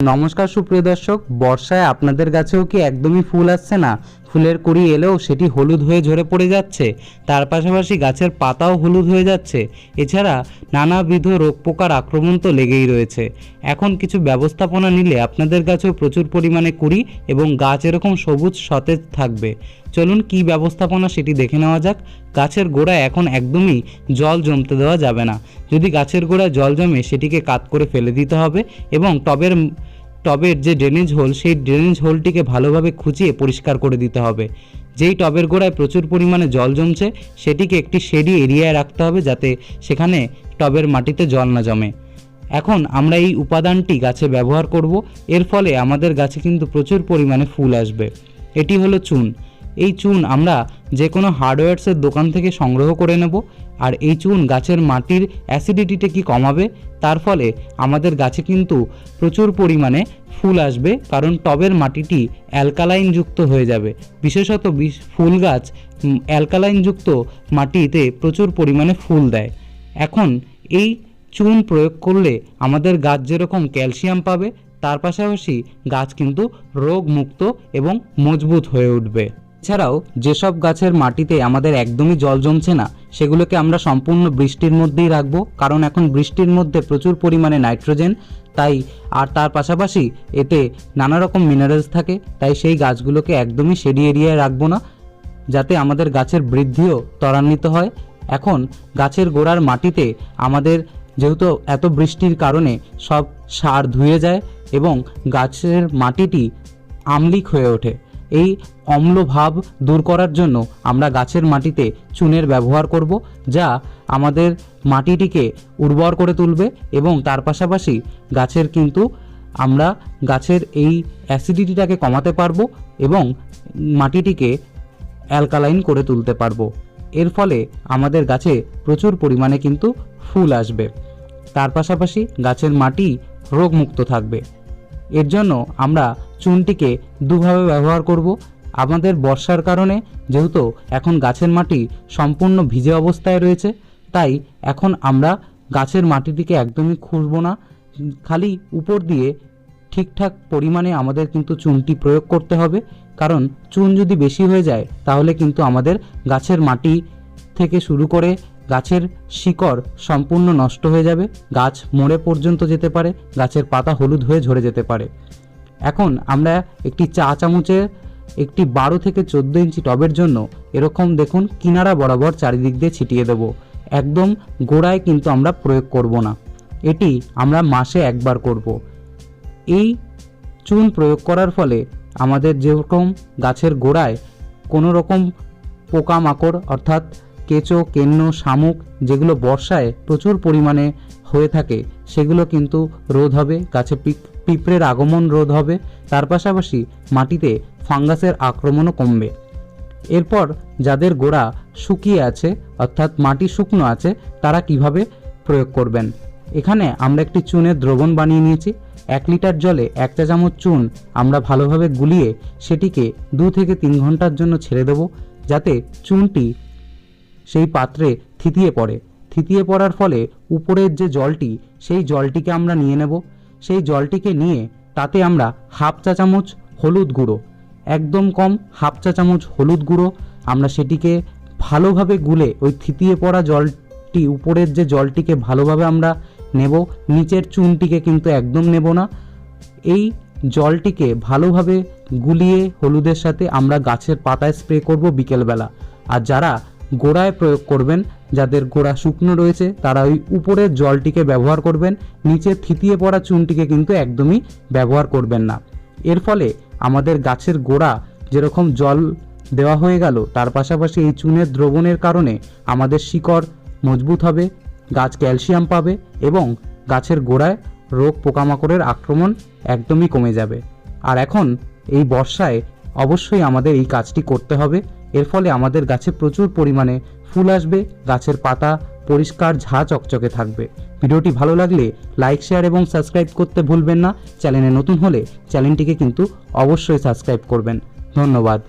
নমস্কার সুপ্রিয় দর্শক, বর্ষায় আপনাদের গাছেও কি একদমই ফুল আসছে না? ফুলের কুড়ি এলেও সেটি হলুদ হয়ে ঝরে পড়ে যাচ্ছে। তার পাশাপাশি গাছের পাতাও হলুদ হয়ে যাচ্ছে। এছাড়া নানাবিধ রোগ পোকার আক্রমণ তো লেগেই রয়েছে। এখন কিছু ব্যবস্থাপনা নিলে আপনাদের গাছেও প্রচুর পরিমাণে কুড়ি এবং গাছ এরকম সবুজ, সতেজ থাকবে। চলুন কি ব্যবস্থাপনা সেটি দেখে নেওয়া যাক। গাছের গোড়ায় এখন একদমই জল জমতে দেওয়া যাবে না। যদি গাছের গোড়ায় জল জমে সেটিকে কাত করে ফেলে দিতে হবে এবং টবের টবের যে ড্রেনেজ হোল সেই ড্রেনেজ হোলটিকে ভালোভাবে খুঁচিয়ে পরিষ্কার করে দিতে হবে। যেই টবের গোড়ায় প্রচুর পরিমাণে জল জমছে, সেটিকে একটি শেডি এরিয়ায় রাখতে হবে যাতে সেখানে টবের মাটিতে জল না জমে। এখন আমরা এই উপাদানটি গাছে ব্যবহার করব। এর ফলে আমাদের গাছে কিন্তু প্রচুর পরিমাণে ফুল আসবে। এটি হলো চুন। এই চুন আমরা যে কোনো হার্ডওয়্যারসের দোকান থেকে সংগ্রহ করে নেব। আর এই চুন গাছের মাটির অ্যাসিডিটিটা কি কমাবে? তার ফলে আমাদের গাছে কিন্তু প্রচুর পরিমাণে ফুল আসবে, কারণ টবের মাটিটি অ্যালকালাইনযুক্ত হয়ে যাবে। বিশেষত বিশ- ফুল গাছ অ্যালকালাইনযুক্ত মাটিতে প্রচুর পরিমাণে ফুল দেয়। এখন এই চুন প্রয়োগ করলে আমাদের গাছ যেরকম ক্যালসিয়াম পাবে, তার পাশাপাশি গাছ কিন্তু রোগমুক্ত এবং মজবুত হয়ে উঠবে। এছাড়াও যেসব গাছের মাটিতে আমাদের একদমই জল জমছে না, সেগুলোকে আমরা সম্পূর্ণ বৃষ্টির মধ্যেই রাখব। কারণ এখন বৃষ্টির মধ্যে প্রচুর পরিমাণে নাইট্রোজেন, তাই আর তার পাশাপাশি এতে নানা রকম মিনারেলস থাকে, তাই সেই গাছগুলোকে একদমই শেডি এরিয়ায় রাখব না, যাতে আমাদের গাছের বৃদ্ধিও ত্বরান্বিত হয়। এখন গাছের গোড়ার মাটিতে আমাদের যেহেতু এত বৃষ্টির কারণে সব সার ধুয়ে যায় এবং গাছের মাটিটি আমলিক হয়ে ওঠে। এই অম্ল ভাব দূর করার জন্য আমরা গাছের মাটিতে চুনের ব্যবহার করব, যা আমাদের মাটিটিকে উর্বর করে তুলবে এবং তার পাশাপাশি গাছের কিন্তু আমরা গাছের এই অ্যাসিডিটিটাকে কমাতে পারব এবং মাটিটিকে অ্যালকালাইন করে তুলতে পারব। এর ফলে আমাদের গাছে প্রচুর পরিমাণে কিন্তু ফুল আসবে। তার পাশাপাশি গাছের মাটি রোগমুক্ত থাকবে। এর জন্য আমরা চুনটিকে দুভাবে ব্যবহার করব। আমাদের বর্ষার কারণে যেহেতু এখন গাছের মাটি সম্পূর্ণ ভিজে অবস্থায় রয়েছে, তাই এখন আমরা গাছের মাটিটিকে একদমই খুঁড়ব না। খালি উপর দিয়ে ঠিকঠাক পরিমাণে আমাদের কিন্তু চুনটি প্রয়োগ করতে হবে। কারণ চুন যদি বেশি হয়ে যায়, তাহলে কিন্তু আমাদের গাছের মাটি থেকে শুরু করে গাছের শিকড় সম্পূর্ণ নষ্ট হয়ে যাবে, গাছ মরে পর্যন্ত যেতে পারে, গাছের পাতা হলুদ হয়ে ঝরে যেতে পারে। এখন আমরা একটি চা চামচের একটি বারো থেকে চোদ্দ ইঞ্চি টবের জন্য এরকম দেখুন কিনারা বরাবর চারিদিক দিয়ে ছিটিয়ে দেব। একদম গোড়ায় কিন্তু আমরা প্রয়োগ করব না। এটি আমরা মাসে একবার করব। এই চুন প্রয়োগ করার ফলে আমাদের যেরকম গাছের গোড়ায় কোনো রকম পোকামাকড় অর্থাৎ কেঁচো, কেন্ন, শামুক যেগুলো বর্ষায় প্রচুর পরিমাণে হয়ে থাকে, সেগুলো কিন্তু রোধ হবে, গাছে পিঁপড়ের আগমন রোধ হবে, তার পাশাপাশি মাটিতে ফাঙ্গাসের আক্রমণও কমবে। এরপর যাদের গোড়া শুকিয়ে আছে, অর্থাৎ মাটি শুকনো আছে, তারা কীভাবে প্রয়োগ করবেন? এখানে আমরা একটি চুনের দ্রবণ বানিয়ে নিয়েছি। এক লিটার জলে এক চা চামচ চুন আমরা ভালোভাবে গুলিয়ে সেটিকে দু থেকে তিন ঘণ্টার জন্য ছেড়ে দেব, যাতে চুনটি সেই পাত্রে থিতিয়ে পড়ে। থিতিয়ে পড়ার ফলে উপরের যে জলটি, সেই জলটিকে আমরা নিয়ে নেব। সেই জলটিকে নিয়ে তাতে আমরা হাফ চা চামচ হলুদ গুঁড়ো, একদম কম হাফ চা চামচ হলুদ গুঁড়ো, আমরা সেটিকে ভালোভাবে গুলে ওই থিতিয়ে পড়া জলটি, উপরের যে জলটিকে ভালোভাবে আমরা নেব, নিচের চুনটিকে কিন্তু একদম নেব না। এই জলটিকে ভালোভাবে গুলিয়ে হলুদের সাথে আমরা গাছের পাতায় স্প্রে করব বিকেলবেলা। আর যারা গোড়ায় প্রয়োগ করবেন। যাদের গোড়া শুকনো রয়েছে, তারা ওই উপরের জলটিকে ব্যবহার করবেন। নিচে থিতিয়ে পড়া চুনটিকে কিন্তু একদমই ব্যবহার করবেন না। এর ফলে আমাদের গাছের গোড়া যেরকম জল দেওয়া হয়ে গেল, তার পাশাপাশি এই চুনের দ্রবণের কারণে আমাদের শিকড় মজবুত হবে, গাছ ক্যালসিয়াম পাবে এবং গাছের গোড়ায় রোগ পোকামাকড়ের আক্রমণ একদমই কমে যাবে। আর এখন এই বর্ষায় অবশ্যই আমাদের এই কাজটি করতে হবে। এর ফলে আমাদের গাছে প্রচুর পরিমাণে ফুল আসবে, গাছের পাতা পরিষ্কার ঝা চকচকে থাকবে। ভিডিওটি ভালো লাগলে লাইক, শেয়ার এবং সাবস্ক্রাইব করতে ভুলবেন না। চ্যানেলে নতুন হলে চ্যানেলটিকে কিন্তু অবশ্যই সাবস্ক্রাইব করবেন। ধন্যবাদ।